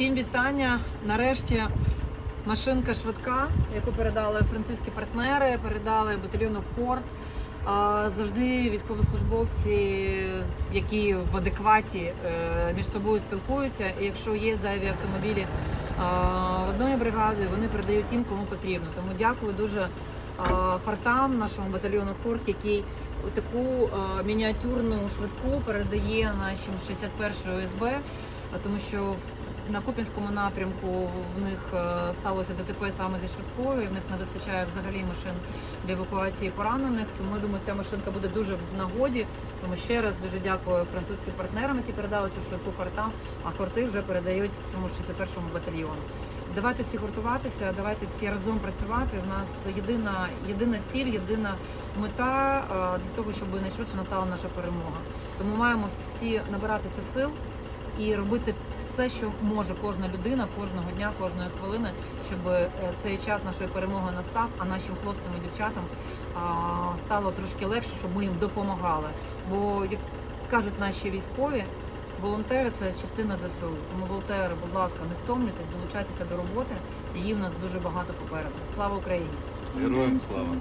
Всім вітання. Нарешті машинка швидка, яку передали французькі партнери, передали батальйону Порт. Завжди військовослужбовці, які в адекваті е, між собою спілкуються. І якщо є зайві автомобілі в одної бригади, вони передають тим, кому потрібно. Тому дякую дуже фортам, нашому батальйону Форт, який таку мініатюрну швидку передає нашим 61 ОСБ, тому що в- на Куп'янському напрямку в них е, сталося ДТП саме зі швидкою, і в них не вистачає взагалі машин для евакуації поранених. Тому я думаю, ця машинка буде дуже в нагоді. Тому ще раз дуже дякую французьким партнерам, які передали цю швидку фортам, а форти вже передають тому 61-му батальйону. Давайте всі гуртуватися, давайте всі разом працювати. У нас єдина, єдина ціль, єдина мета е, для того, щоб найшвидше настала наша перемога. Тому маємо всі набиратися сил і робити все, що може кожна людина, кожного дня, кожної хвилини, щоб е, цей час нашої перемоги настав, а нашим хлопцям і дівчатам стало трошки легше, щоб ми їм допомагали. Бо як кажуть наші військові, волонтери це частина ЗСУ. Тому волонтери, будь ласка, не стомлюйтесь, долучайтеся до роботи. Її в нас дуже багато попереду. Слава Україні! Героям слава!